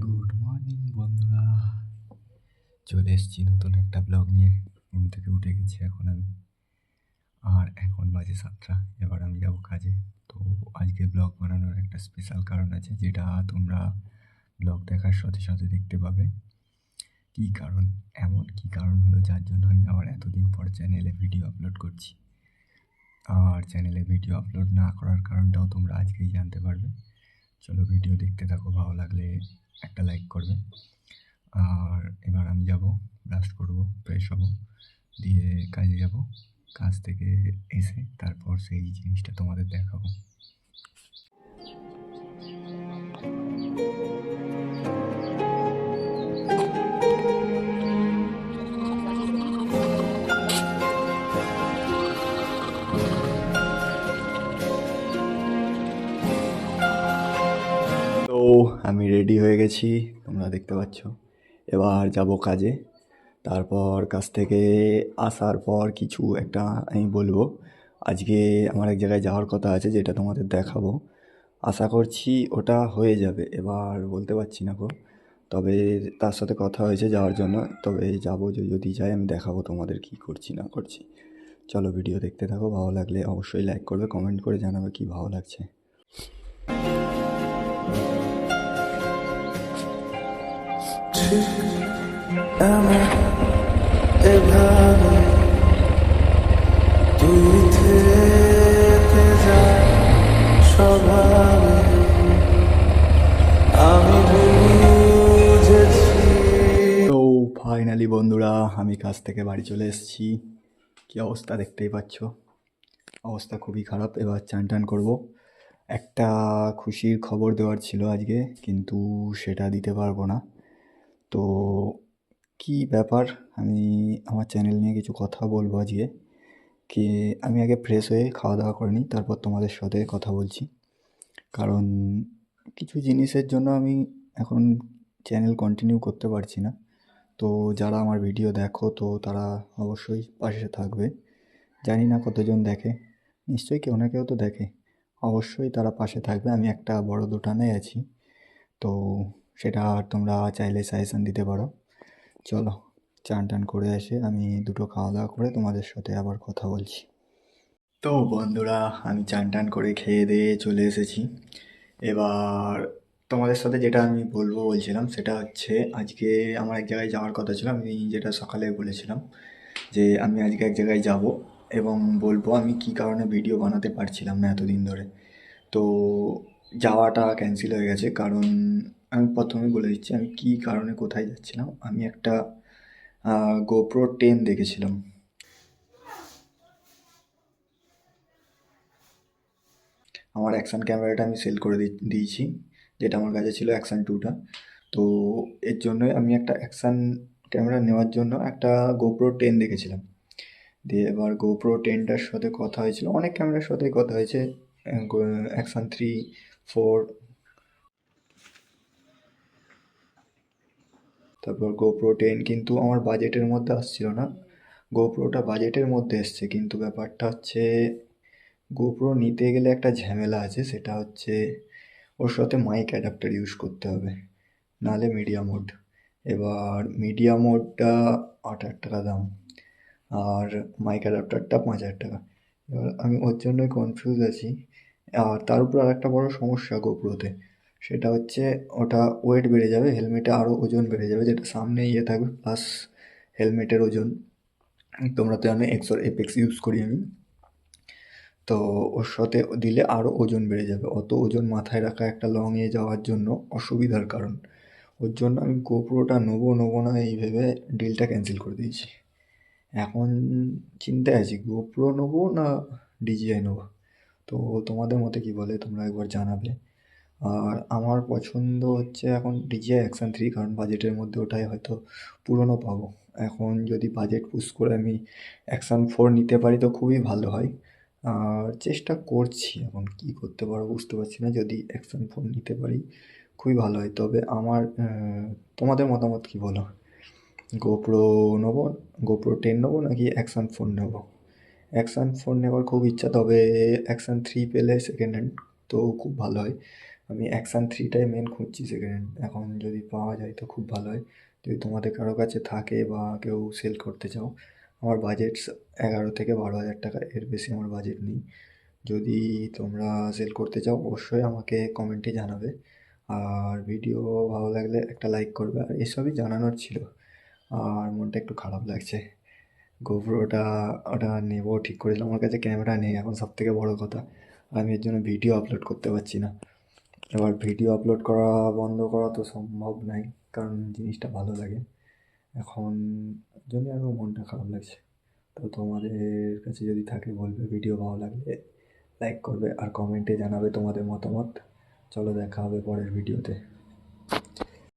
Good morning বন্ধুরা। চলে এসেছি নতুন একটা ব্লগ নিয়ে। ঘুম থেকে উঠে গেছি এখন আমি। আর এখন বাজে সাতটা, এবার আমি যাব কাজে। তো আজকে ব্লগ বানানোর একটা স্পেশাল কারণ আছে, যেটা তোমরা ব্লগ দেখার সাথে সাথে দেখতে পাবে। কী কারণ? এমন কী কারণ হলো, যার জন্য আমি আবার এতদিন পর চ্যানেলে ভিডিও আপলোড করছি। আর চ্যানেলে ভিডিও আপলোড না করার কারণটাও তোমরা আজকেই জানতে পারবে। চলো ভিডিও দেখতে থাকো, ভালো লাগলে একটা লাইক করবে আর এবার আমি যাব ব্রাশ করব ফ্রেশ হব, দিয়ে কাজে যাব। কাজ থেকে এসে তারপর সেই জিনিসটা তোমাদের দেখাবো। রেডি হয়ে গেছি, তোমরা দেখতে পাচ্ছ। এবার যাব কাজে। তারপর কাজ থেকে আসার পর কিছু একটা আমি বলব। আজকে আমার এক জায়গায় যাওয়ার কথা আছে, যেটা তোমাদের দেখাবো। আশা করছি ওটা হয়ে যাবে। এবার বলতে পারছি না গো। তবে তার সাথে কথা হয়েছে যাওয়ার জন্য। তবে যাব যদি যাই, আমি দেখাবো তোমাদের কি করছি, না করছি। চলো ভিডিও দেখতে থাকো। ভালো লাগলে অবশ্যই লাইক করবে কমেন্ট করে জানাবে কি ভালো লাগছে। এভাবে স্বভাবে আমি তো ফাইনালি বন্ধুরা, আমি কাজ থেকে বাড়ি চলে এসেছি। কি অবস্থা দেখতেই পাচ্ছ? অবস্থা খুবই খারাপ। এবার চান টান করব। একটা খুশির খবর দেওয়ার ছিল আজকে, কিন্তু সেটা দিতে পারব না। তো কি ব্যাপার? আমি আমার চ্যানেল নিয়ে কিছু কথা বলব আজকে। কি আমি আগে ফ্রেশ হয়ে খাওয়া দাওয়া করে নিই, তারপর তোমাদের সাথে কথা বলছি। কারণ কিছু জিনিসের জন্য আমি এখন চ্যানেল কন্টিনিউ করতে পারছি না। তো যারা আমার ভিডিও দেখো, তো তারা অবশ্যই পাশে থাকবে। জানি না কতজন দেখে, নিশ্চয়ই কেউ না কেউ তো দেখে। অবশ্যই তারা পাশে থাকবে, আমি একটা বড় দোটানে আছি। তো সেটা তোমরা চাইলে সাজেশান দিতে পারো। চলো চান টান করে এসে আমি দুটো খাওয়া দাওয়া করে তোমাদের সাথে আবার কথা বলছি। তো বন্ধুরা, আমি চান টান করে খেয়ে দিয়ে চলে এসেছি। এবার তোমাদের সাথে যেটা আমি বলব বলছিলাম, সেটা হচ্ছে আজকে আমার এক জায়গায় যাওয়ার কথা ছিল। আমি যেটা সকালে বলেছিলাম যে আমি আজকে এক জায়গায় যাব এবং বলব আমি কী কারণে ভিডিও বানাতে পারছিলাম না এতদিন ধরে। তো যাওয়াটা ক্যান্সেল হয়ে গেছে, কারণ আমি প্রথমে বলে দিচ্ছি আমি কী কারণে কোথায় যাচ্ছিলাম। আমি একটা গোপ্রো টেন দেখেছিলাম। আমার অ্যাকশান ক্যামেরাটা আমি সেল করে দিয়েছি, যেটা আমার কাছে ছিল অ্যাকশান টুটা তো এর জন্যই আমি একটা অ্যাকশান ক্যামেরা নেওয়ার জন্য একটা গোপ্রো টেন দেখেছিলাম। দিয়ে এবার গোপ্রো টেনটার সাথে কথা হয়েছিল, অনেক ক্যামেরার সাথেই কথা হয়েছে অ্যাকশান থ্রি ফোর তারপর গোপ্রো টেন কিন্তু আমার বাজেটের মধ্যে আসছিল না। গোপ্রোটা বাজেটের মধ্যে এসছে, কিন্তু ব্যাপারটা হচ্ছে গোপ্রো নিতে গেলে একটা ঝামেলা আছে, সেটা হচ্ছে ওর সাথে মাইক অ্যাডাপ্টার ইউজ করতে হবে, নাহলে মিডিয়া মোড এবার মিডিয়া মোডটা আট হাজার টাকা দাম, আর মাইক অ্যাডাপ্টারটা পাঁচ হাজার টাকা। এবার আমি ওর জন্যই কনফিউজ আছি। আর তার উপর আর একটা বড় সমস্যা গোপ্রোতে সেটা হচ্ছে ওটা ওয়েট বেড়ে যাবে হেলমেটে আরও ওজন বেড়ে যাবে, যেটা সামনে ইয়ে থাকবে প্লাস হেলমেটের ওজন। তোমরা তো জানো এক্সর এপেক্স ইউজ করি আমি। তো ওর সাথে দিলে আরও ওজন বেড়ে যাবে। অত ওজন মাথায় রাখা একটা লংয়ে যাওয়ার জন্য অসুবিধার কারণ। ওর জন্য আমি গোপ্রোটা নেব নেব না, এই ভেবে ডিলটা ক্যান্সেল করে দিয়েছি। এখন চিন্তায় আছি গোপ্রো নেব না ডিজিআই নেব? তো তোমাদের মতে কি বলে? তোমরা একবার জানাবে। আর আমার পছন্দ হচ্ছে এখন ডিজিআই অ্যাকশান থ্রি কারণ বাজেটের মধ্যে ওটাই হয়তো পুরনো পাবো। এখন যদি বাজেট পুশ করে আমি অ্যাকশান ফোর নিতে পারি তো খুবই ভালো হয়। আর চেষ্টা করছি, এখন কী করতে পারব বুঝতে পারছি না। যদি অ্যাকশান ফোর নিতে পারি, খুবই ভালো হয়। তবে আমার তোমাদের মতামত কী বলো? গোপ্রো নেব গোপ্রো টেন নেব নাকি অ্যাকশান ফোন নেব? অ্যাকশান ফোন নেওয়ার খুব ইচ্ছা, তবে অ্যাকশান থ্রি পেলে সেকেন্ড হ্যান্ড তো খুব ভালো হয়। আমি অ্যাকশান থ্রিটাই মেন খুঁজছি সেকেন্ড হ্যান্ড এখন যদি পাওয়া যায় তো খুব ভালো হয়। যদি তোমাদের কারও কাছে থাকে বা কেউ সেল করতে চাও, আমার বাজেট এগারো থেকে বারো হাজার টাকা, এর বেশি আমার বাজেট নেই। যদি তোমরা সেল করতে চাও, অবশ্যই আমাকে কমেন্টে জানাবে। আর ভিডিও ভালো লাগলে একটা লাইক করবে। আর এসবই জানানোর ছিল। আর মনটা একটু খারাপ লাগছে। গোপ্রোটা ওটা নেব, ঠিক করেছিলাম আমার কাছে ক্যামেরা নেই, এখন সব থেকে বড়ো কথা। আমি এর জন্য ভিডিও আপলোড করতে পারছি না। এবার ভিডিও আপলোড করা বন্ধ করা তো সম্ভব নয় কারণ জিনিসটা ভালো লাগে। এখন জন্য আরও মনটা খারাপ লাগছে, তো তোমাদের কাছে যদি থাকে, বলবে ভিডিও ভালো লাগলে লাইক করবে আর কমেন্টে জানাবে তোমাদের মতামত। চলো দেখা হবে পরের ভিডিওতে।